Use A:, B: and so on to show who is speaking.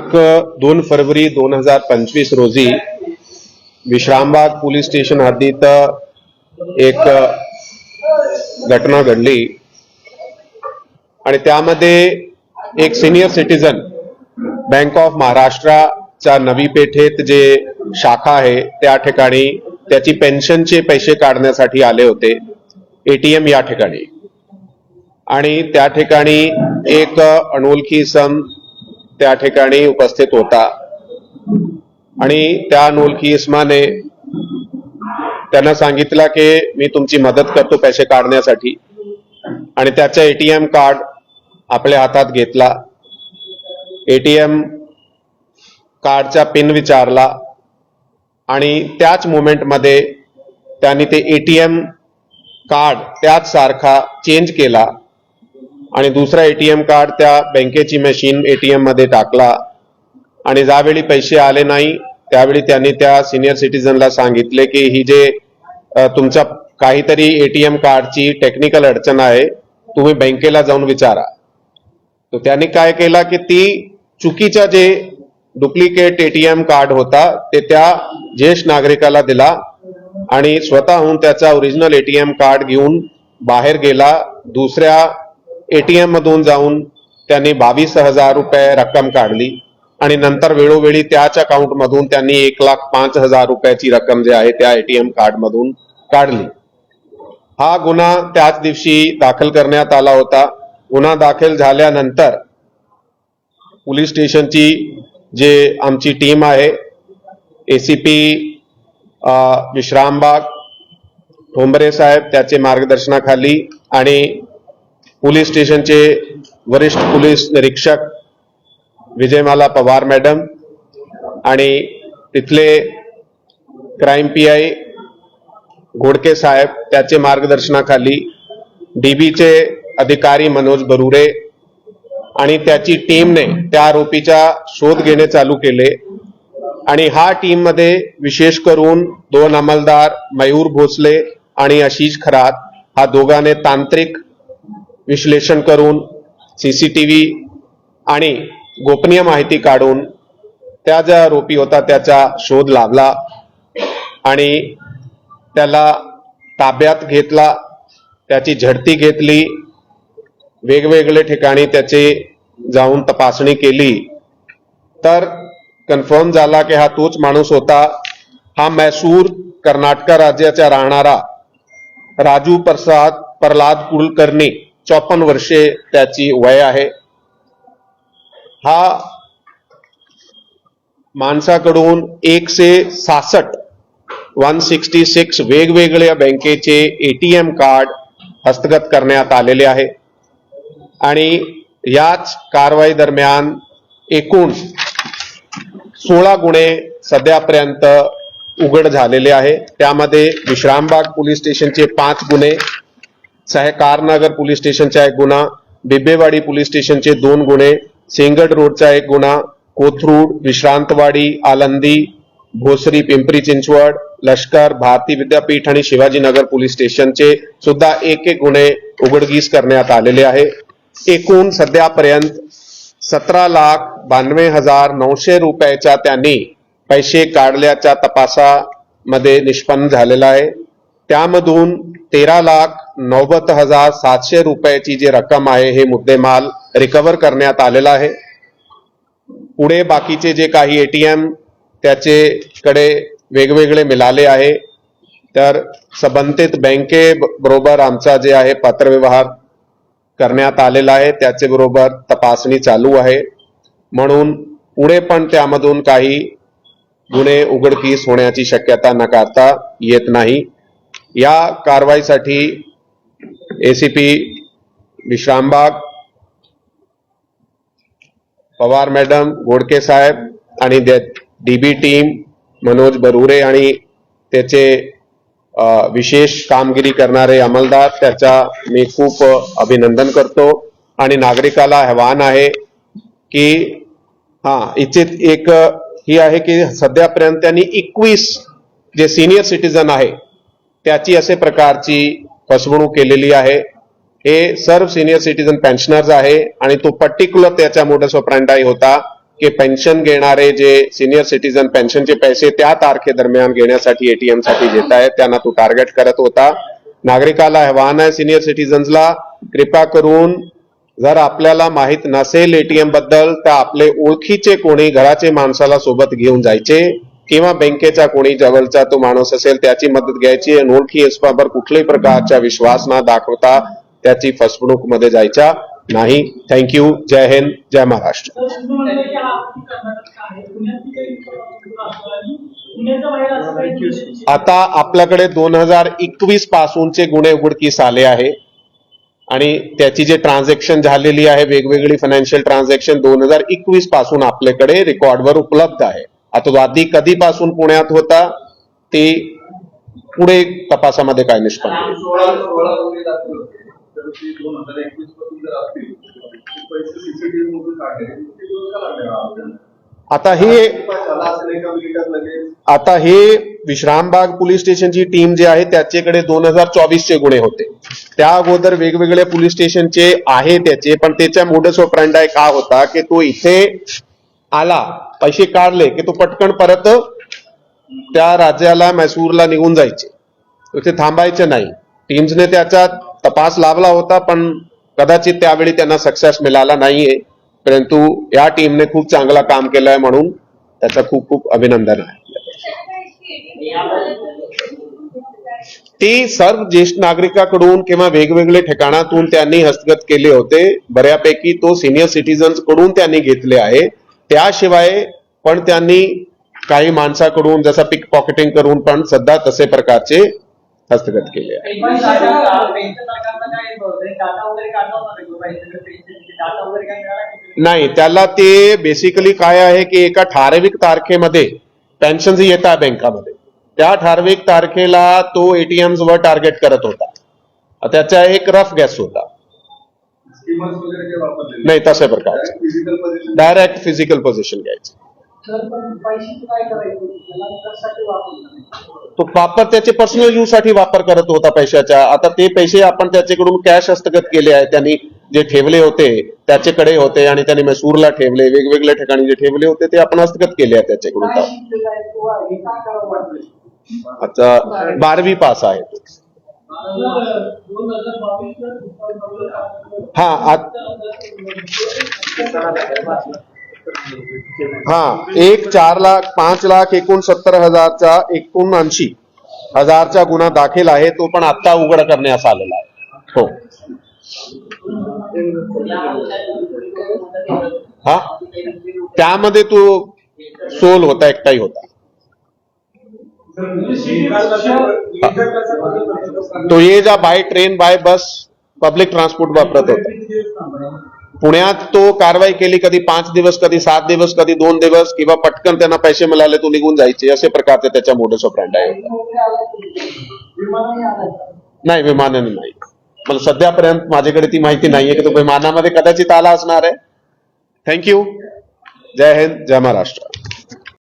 A: दिनांक दोन फरवरी दोन हजार पंचवीस रोजी विश्रामबाग पोलीस स्टेशन हद्दीत एक घटना घडली. आणि त्यामध्ये एक सिनियर सिटीजन बँक ऑफ महाराष्ट्राच्या नवी पेठेत जे शाखा आहे त्या ठिकाणी त्याची पेन्शनचे पैसे काढण्यासाठी आले होते. एटीएम या ठिकाणी. आणि त्या ठिकाणी एक अनोळखी सम त्या ठिकाणी उपस्थित होता. आणि त्या अनोळखी इसमाने त्यांना सांगितलं की मी तुमची मदत करतो पैसे काढण्यासाठी. आणि त्याचं एटीएम कार्ड आपल्या हातात घेतला. एटीएम कार्डचा पिन विचारला. आणि त्याच मुमेंटमध्ये त्यांनी ते एटीएम कार्ड त्याच सारखा चेंज केला. आणि दुसरा एटीएम कार्ड त्या बँकेची मशीन एटीएममध्ये टाकला. आणि ज्यावेळी पैसे आले नाही त्यावेळी त्यांनी त्या सिनियर सिटीजनला सांगितले की ही जे अ, तुमच्या काहीतरी एटीएम कार्डची टेक्निकल अडचण आहे तुम्ही बँकेला जाऊन विचारा. तर त्यांनी काय केला की ती चुकीचा जे डुप्लिकेट एटीएम कार्ड होता ते त्या ज्येष्ठ नागरिकाला दिला आणि स्वतःहून त्याचा ओरिजिनल एटीएम कार्ड घेऊन बाहेर गेला दुसऱ्या एटीएम मधून जाऊन त्यांनी बावीस हजार रुपये रक्कम काढली आणि नंतर वेळोवेळी त्याच अकाउंट मधून त्यांनी एक लाख पाच हजार रुपयाची रक्कम जी आहे त्या एटीएम कार्ड मधून काढली. हा गुन्हा त्याच दिवशी दाखल करण्यात आला होता. गुन्हा दाखल झाल्यानंतर पोलीस स्टेशनची जे आमची टीम आहे एसीपी विश्रामबाग ठोंबरे साहेब त्याचे मार्गदर्शनाखाली आणि पोलीस स्टेशनचे वरिष्ठ पोलीस निरीक्षक विजयमाला पवार मॅडम आणि तिथले क्राईम पी आय घोडके साहेब त्याचे मार्गदर्शनाखाली डीबीचे अधिकारी मनोज बरुरे आणि त्याची टीमने त्या आरोपीचा शोध घेणे चालू केले. आणि हा टीममध्ये विशेष करून दोन अंमलदार मयूर भोसले आणि आशिष खरात हा दोघांनी तांत्रिक विश्लेषण करून सी सी टी व्ही आणि गोपनीय माहिती काढून त्या ज्या आरोपी होता त्याचा शोध लाभला आणि त्याला ताब्यात घेतला त्याची झडती घेतली वेगवेगळे ठिकाणी त्याचे जाऊन तपासणी केली. तर कन्फर्म झाला की हा तोच माणूस होता हा मैसूर कर्नाटक राज्याचा राहणारा राजू प्रसाद प्रल्हाद कुलकर्णी. चौपन्न वर्षे त्याची वय आहे. हा माणसाकडून एकशे सासष्ट वन सिक्स्टी सिक्स वेगवेगळ्या बँकेचे एटीएम कार्ड हस्तगत करण्यात आलेले आहे. आणि याच कारवाई दरम्यान एकूण सोळा गुन्हे सध्यापर्यंत उघड झालेले आहे. त्यामध्ये विश्रामबाग पोलीस स्टेशनचे पाच गुन्हे सहकारनगर पोलीस स्टेशनचा एक गुन्हा बिब्बेवाडी पोलीस स्टेशनचे दोन गुन्हे सिंगड रोडचा एक गुन्हा कोथरूड विश्रांतवाडी आलंदी भोसरी पिंपरी चिंचवड लष्कर भारती विद्यापीठ आणि शिवाजीनगर पोलीस स्टेशनचे सुद्धा एक एक गुन्हे उघडकीस करण्यात आलेले आहे. एकूण सध्यापर्यंत सतरा लाख बानवे हजार नऊशे रुपयाच्या त्यांनी पैसे काढल्याच्या तपासामध्ये निष्पन्न झालेला आहे. त्यामधून तेरा लाख नव्वद हजार सातशे रुपयाची जी रक्कम आहे हे मुद्देमाल रिकव्हर करण्यात आलेला आहे. पुढे बाकीचे जे काही एटीएम त्याचे कडे वेगवेगळे मिळाले आहे. तर संबंधित बँके बरोबर आमचा जे आहे पत्रव्यवहार करण्यात आलेला आहे त्याचे बरोबर तपासणी चालू आहे. म्हणून पुढे पण त्यामधून काही गुन्हे उघडकीस होण्याची शक्यता नकारता येत नाही. या कारवाईसाठी A C P Vishrambag Pawar madam Godke साहेब आणि D B team Manoj Barure आणि त्याचे विशेष कामगिरी करणारे अंमलदार त्याचा मी खूप अभिनंदन करतो. आणि नागरिकाला आव्हान आहे की हा इच्छित एक ही आहे की सध्यापर्यंत त्यांनी एकवीस जे सिनियर सिटीजन आहे त्याची असे प्रकारची फसवणूक केलेली आहे. हे सर्व सिनियर सिटीजन पेन्शनर्स आहे आणि तो पर्टिक्युलर त्याच्या मोडस ऑपरँडाई होता की पेन्शन घेणारे जे सिनियर सिटीजन पेन्शनचे पैसे त्या तारखेदरम्यान घेण्यासाठी एटीएमसाठी घेत आहेत. त्यांना तो टार्गेट करत होता. नागरिकाला आव्हान आहे सिनियर सिटीजन्सला कृपा करून जर आपल्याला माहीत नसेल एटीएमबद्दल तर आपले ओळखीचे कोणी घराचे माणसाला सोबत घेऊन जायचे. किंवा बँकेचा कोणी जवळचा तो माणूस असेल त्याची मदत घ्यायची आणि ओळखी कुठल्याही प्रकारचा विश्वास न दाखवता त्याची फसवणूकमध्ये जायचा नाही. थँक्यू जय हिंद. जय महाराष्ट्र. आता आपल्याकडे दोन हजार एकवीस पासूनचे गुन्हे उघडकीस आले आहे. आणि त्याची जे ट्रान्झॅक्शन झालेली आहे वेगवेगळी फायनान्शियल ट्रान्झॅक्शन दोन हजार एकवीसपासून आपल्याकडे रेकॉर्डवर उपलब्ध आहे. आता तो आधी कधीपासून पुण्यात होता ते पुढे तपासामध्ये काय निष्पन्न? आता हे आता हे विश्रामबाग पोलीस स्टेशनची टीम जी आहे त्याच्याकडे दोन हजार चोवीसचे गुन्हे होते. त्या अगोदर वेगवेगळ्या पोलीस स्टेशनचे आहे त्याचे पण त्याच्या मोडस ऑपरेंडाय का होता की तो इथे आला. पैसे काढले की तो पटकन परत त्या राज्याला मैसूरला निघून जायचे. तिथे थांबायचे नाही. टीम्सने त्याचा तपास लावला होता पण कदाचित त्यावेळी त्यांना सक्सेस मिळाला नाहीये. परंतु या टीमने खूप चांगला काम केलंय म्हणून त्याचं खूप खूप अभिनंदन आहे. ती सर्व ज्येष्ठ नागरिकाकडून किंवा वेगवेगळे ठिकाणातून त्यांनी हस्तगत केले होते. बऱ्यापैकी तो सिनियर सिटीजन्सकडून त्यांनी घेतले आहे. त्याशिवाय पण त्यांनी काही माणसाकडून जसं पिक पॉकेटिंग करून पण सध्या तसे प्रकारचे हस्तगत केले नाही त्याला ते बेसिकली काय आहे की एका ठराविक तारखेमध्ये पेन्शन येत आहे बँकामध्ये. त्या ठराविक तारखेला तो एटीएम वर टार्गेट करत होता. त्याचा एक रफ गॅस होता. नाही तशा प्रकारचे डायरेक्ट फिजिकल पोझिशन घ्यायचे. तो वापर त्याचे पर्सनल यूजसाठी वापर करत होता पैशाचा. आता ते पैसे आपण त्याच्याकडून कॅश हस्तगत केले आहे. त्यांनी जे ठेवले होते त्याच्याकडे होते आणि त्यांनी मैसूरला ठेवले वेगवेगळ्या ठिकाणी जे ठेवले होते ते आपण हस्तगत केले आहे त्याच्याकडून. आता बारावी पास आहे हा हा एक चार लाख पाच लाख एकोणसत्तर हजारचा एकोणऐंशी हजारचा गुन्हा दाखल आहे तो पण आता उघड करण्यास आलेला आहे. हो. हा? त्यामध्ये तो सोल होता एकटाही होता. तो ये जा by train by bus public transport वापरत होता. पुण्यात तो कारवाई केली कधी पाच दिवस कधी सात दिवस कधी दोन दिवस किंवा पटकन त्यांना पैसे मिळाले तो निघून जायचे असे प्रकारचे त्याच्या मोठे ऑपरेंड आहे. नाही विमानाने नाही. मला सध्यापर्यंत माझ्याकडे ती माहिती नाहीये की तो विमानामध्ये कदाचित आला असणार आहे. थँक्यू जय हिंद जय महाराष्ट्र.